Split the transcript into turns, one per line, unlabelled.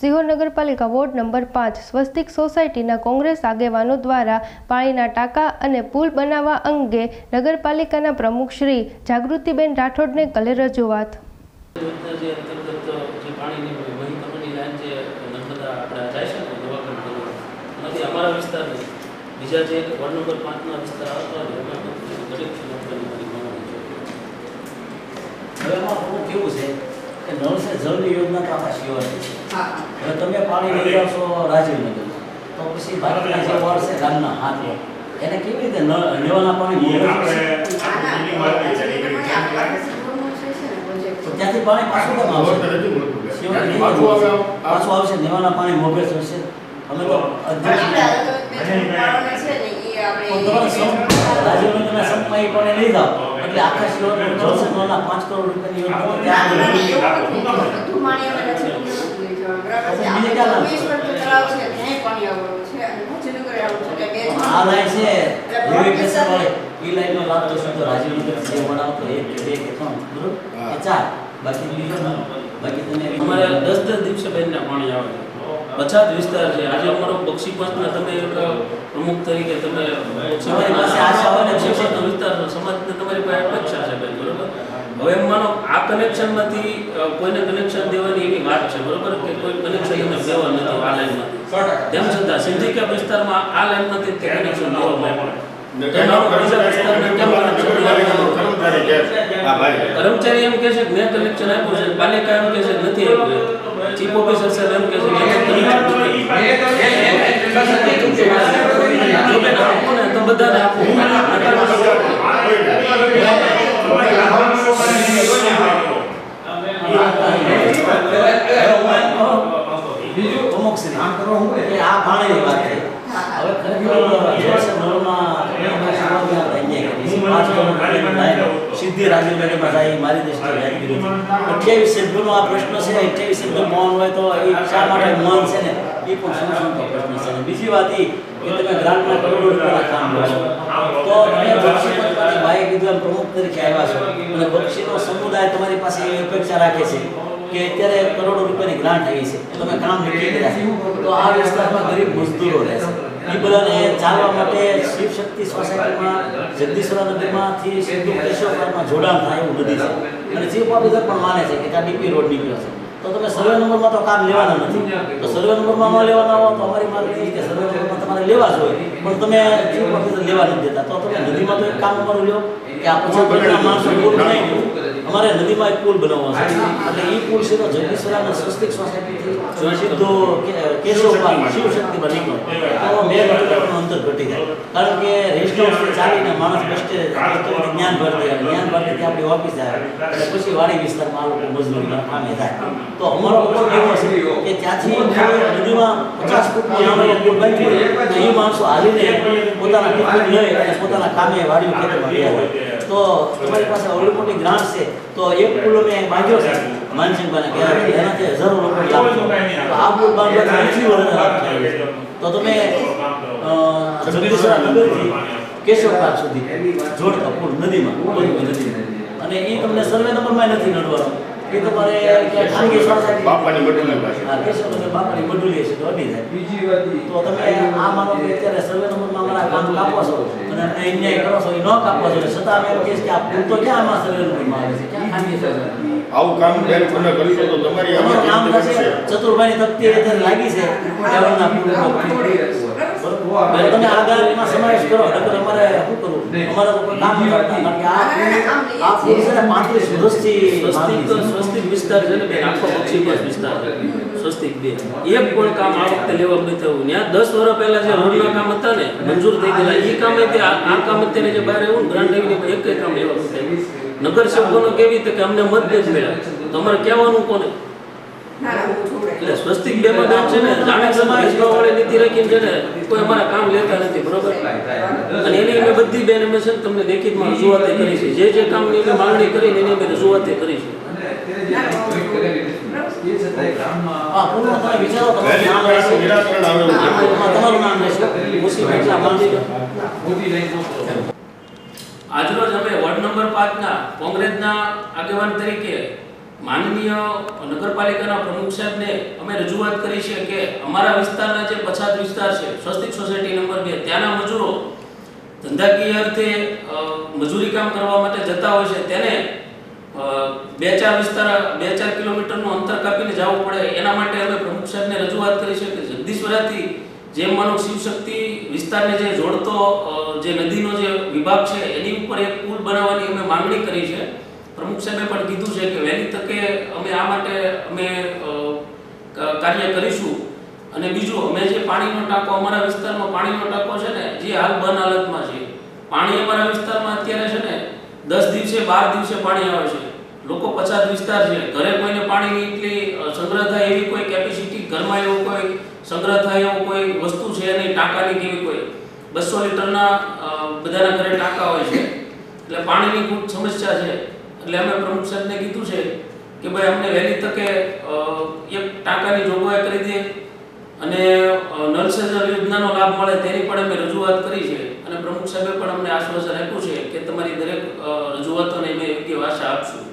સિહોર નગરપાલિકા ward number પાંચ સ્વસ્તિક સોસાયટીના કોંગ્રેસ આગેવાનો દ્વારા પાણીના ટાંકા અને પુલ બનાવવા અંગે નગરપાલિકાના પ્રમુખ શ્રી જાગૃતિબેન રાઠોડને કલે રજૂઆત.
અમારા બીજા જે વોર્ડ નંબર પાંચના વિસ્તાર આવતા હોય એમાં દરેક
હવે એમાં કેવું છે? કે નવસે જળની યોજના તો આખા શિવારની છે. હવે તમે પાણી લઈ આવશો રાજીવનગર તો પછી ભારતના જે વોર્ડ છે ગામના હાથ. એને કેવી રીતે નળ લેવાના પાણી ત્યાંથી પાણી પાછું કેમ આવશે? પાછું આવશે? લેવાના પાણી મોભે થશે અમે તો અધ્યક્ષ રાજીવનગરના સંપમાં એ પાણી લઈ જાઓ. એટલે આખા જળસે નળના પાંચ કરોડ રૂપિયાની યોજના આ લાઈન છે એવી પ્રેશર વાળી. ઈ લાઈનનો લાભ તો સીધો રાજીવનગર જે બનાવતો એક કે બે કે ત્રણ બરોબર? કે ચાર. બાકી બીજો ના બાકી તમે
અમારે દસ દસ દિવસે બેનના પાણી આવે છે. પછાત વિસ્તાર છે. આજે અમારો બક્ષી પંચના તમે એક પ્રમુખ તરીકે તમે
તમારી પાસે આશા હોય ને
બક્ષી પાંચનો વિસ્તાર સમાજને તમારી પાસે અપેક્ષા છે ભાઈ બરોબર? હવે એમ માનો આ કનેક્શનમાંથી કોઈને કનેક્શન દેવાની એવી વાત છે બરોબર? કે કોઈ કનેક્શન એને દેવા નથી આ લાઈનમાંથી. તેમ છતાં સિંધિકા વિસ્તારમાં આ લાઈનમાંથી તે કનેક્શન દેવામાં? કર્મચારી એમ કે છે મેં કનેક્શન આપ્યું છે. પાલિકા એમ કે છે કે નથી આપ્યું. ચીફ ઓફિસર સાહેબ એમ કહે છે આપો ને તો બધાને આપો.
બીજું? પ્રમુખ શ્રી આમ કરો હું કે આ પાણીની વાત છે. હવે ખરેખર જળસે નળમાં આખા શિવાજી આપણે અન્યાય કરીએ છીએ. પાંચ કરોડ લાઈન સીધી જાય એ મારી વ્યાજબી નથી અઠ્યાવીસ સભ્યોનો આ પ્રશ્ન છે, અઠ્યાવીસ સભ્યો મૌન હોય તો એ શા માટે મૌન છે ને? એ પણ સંશોધનનો પ્રશ્ન છે. બીજી વાત એ તમે ગ્રાન્ટમાં કરોડો રૂપિયાના કામ કરો છો. તો તમે બક્ષી ભાઈ કીધું એમ પ્રમુખ તરીકે આવ્યા છો. અને બક્ષીનો સમુદાય તમારી પાસે એવી અપેક્ષા રાખે છે કે અત્યારે કરોડો રૂપિયાની ગ્રાન્ટ આવી છે. તમે કામ નીકળી ગયા તો આ વિસ્તારમાં ગરીબ મજદૂરો રહે છે. એ બધાને ચાલવા માટે શિવ શક્તિ સોસાયટીમાં જગદીશ્વર નદીમાંથી સિંધુ કેશવ જોડાણ થાય એવું નદી છે. અને ચીફ ઓફિસર પણ માને છે કે ત્યાં ડીપી રોડ નીકળ્યો છે. તો તમે સર્વે નંબરમાં તો કામ લેવાના નથી. તો સર્વે નંબરમાં ન લેવાના હો તો અમારી માગણી કે સર્વે નંબરમાં તમારે લેવા જ હોય. પણ તમે ચીફ ઓફિસર લેવા નથી દેતા. તો તમે નદીમાં તો એક કામ અમારું લ્યો કે આ પછી માણસો પૂલ નહીં અમારે નદીમાં એક પુલ બનાવવો છે. એટલે એ પુલ છે તો જગદીશ્વરાના સ્વસ્તિક સોસાયટીથી સીધો કેશવ પાર્ક શિવ શક્તિ પર નીકળો. તો બે કિલોમીટરનું અંતર ઘટી જાય કારણ કે રેસ્ટ હાઉસથી ચાલીને માણસ બસ સ્ટેન્ડ જ્ઞાન ભરતી આવે જ્ઞાન ભરતીથી આપણી ઓફિસ આવે એટલે પછી વાડી વિસ્તારમાં આ લોકો મજદૂરના કામે જાય તો અમારો ઉપક્રમ એવો છે કે ત્યાંથી જો નદીમાં પચાસ ફૂટનો નાનો પુલ બન્યો હોય તો એ માણસો હાલીને પોતાના ટિફિન લઈ અને પોતાના કામે વાડીઓ ખેતરમાં ગયા હોય તો તમારી પાસે અવળી મોટી ગ્રાન્ટ છે તો એક પુલ મેં બાંધ્યો છે માનસિંહભાઈને કહેવાય એનાથી હજારો લોકો લાભ થયો. તો આ પુલ બાંધવાથી એસી વર્ષ લાભ થયો છે. તો તમે અ, નગરથી કેશવ સુધી. જોડતા પુલ નદીમાં કોઈ કોઈ નદીમાં અને એ તમને સર્વે નંબરમાં નથી નડવાનો. એ તમારે ખાનગી
બાપાની બટુલી
હા કેશવનગર બાપાની બડુલી છે તો અડી જાય.
બીજી વાત
તો તમે આ માનો કે અત્યારે સર્વે નંબરમાં અમારા કામ કાપો છો. અને અમને અન્યાય કરો છો એ ન કાપો છો. છતાં અમે એમ કે આ ભૂલ તો ક્યાં આમાં સર્વે નંબરમાં આવે છે? ક્યાં ખાનગી સોસાયટી
આવું કામ બેન તમે કરશો તો તમારી
તમારું કામ થશે
છે.
ચતુરભાઈની તકતી અત્યારે લાગી છે. કેવલના પુલમાં. બરોબર? એટલે તમે આગામીમાં સમાવેશ કરો. નકર અમારે શું કરવું? અમારે તો કોઈ કામ કારણ કે આ આ પુલ છે. ને પાંત્રીસ વર્ષથી
સ્વસ્તિક સ્વસ્તિક વિસ્તાર છે ને બેન. આખો બક્ષી પાંચ વિસ્તાર સ્વસ્તિક બે. એક પણ કામ આ વખતે લેવા નથી થયું ત્યાં દસ વર્ષ પહેલા જે રોડના કામ હતા ને મંજૂર થઈ ગયેલા એ કામ તે આ આ કામ અત્યારે જે બહાર આવ્યું ને ગ્રાન્ટ આવીને એક કામ લેવા નથી થયું નગરસેવકોનો કેવી રીતે કે અમને મત નથી મળ્યા? તમારે કહેવાનું કોને? એટલે સ્વસ્તિક બેમાં છે ને જાણે સમાજ વાળી નીતિ રાખીને છે ને કોઈ અમારા કામ લેતા નથી બરોબર? અને એની અમે બધી બેન અમે છે ને તમને લેખિતમાં રજૂઆત કરી છે. જે જે કામની અમે માંગણી કરીને એની અમે રજૂઆત કરી છે. આજરોજ અમે વોર્ડ નંબર પાંચના કોંગ્રેસના આગેવાન તરીકે માનનીય નગરપાલિકાના પ્રમુખ સાહેબને અમે રજૂઆત કરી છે કે અમારા વિસ્તારના જે પછાત વિસ્તાર છે, સ્વસ્તિક સોસાયટી નંબર બે, ત્યાંના મજૂરો ધંધાકીય અર્થે મજૂરી કામ કરવા માટે જતા હોય છે, તેને બે ચાર વિસ્તાર, બે ચાર કિલોમીટરનું અંતર કાપીને જવું પડે, એના માટે અમે પ્રમુખ સાહેબને રજૂઆત કરી છે કે જગદીશ્વરાથી જેમ માનો શિવશક્તિ વિસ્તારને જે જોડતો જે નદીનો જે વિભાગ છે, એની ઉપર એક પુલ બનાવવાની અમે માંગણી કરી છે. પ્રમુખ સાહેબે પણ કીધું છે કે વહેલી તકે અમે આ માટે અમે કાર્ય કરીશું. અને બીજું, અમે જે પાણીનો ટાંકો, અમારા વિસ્તારમાં પાણીનો ટાંકો છે ને, જે હાલ બંધ હાલતમાં છે. પાણી અમારા વિસ્તારમાં અત્યારે છે ને, દસ દિવસે, બાર દિવસે પાણી આવે છે. લોકો પછાત વિસ્તાર છે. ઘરે કોઈને પાણીની એટલી સંગ્રહ થાય એવી કોઈ કેપેસિટી ઘરમાં એવો કોઈ સંગ્રહ થાય એવો કોઈ વસ્તુ છે નહીં, ટાંકાની કેવી કોઈ. બસો લીટરના બધાના ઘરે ટાંકા હોય છે. એટલે પાણીની ખૂબ સમસ્યા છે. એટલે અમે પ્રમુખ સાહેબને કીધું છે કે ભાઈ અમને વહેલી તકે એક ટાંકાની જોગવાઈ કરી દે અને નળ સે જલ યોજનાનો લાભ મળે તેની પણ અમે રજૂઆત કરી છે અને પ્રમુખ સાહેબે પણ અમને આશ્વાસન આપ્યું છે કે તમારી દરેક રજૂઆતોને અમે યોગ્ય ભાષા આપશું.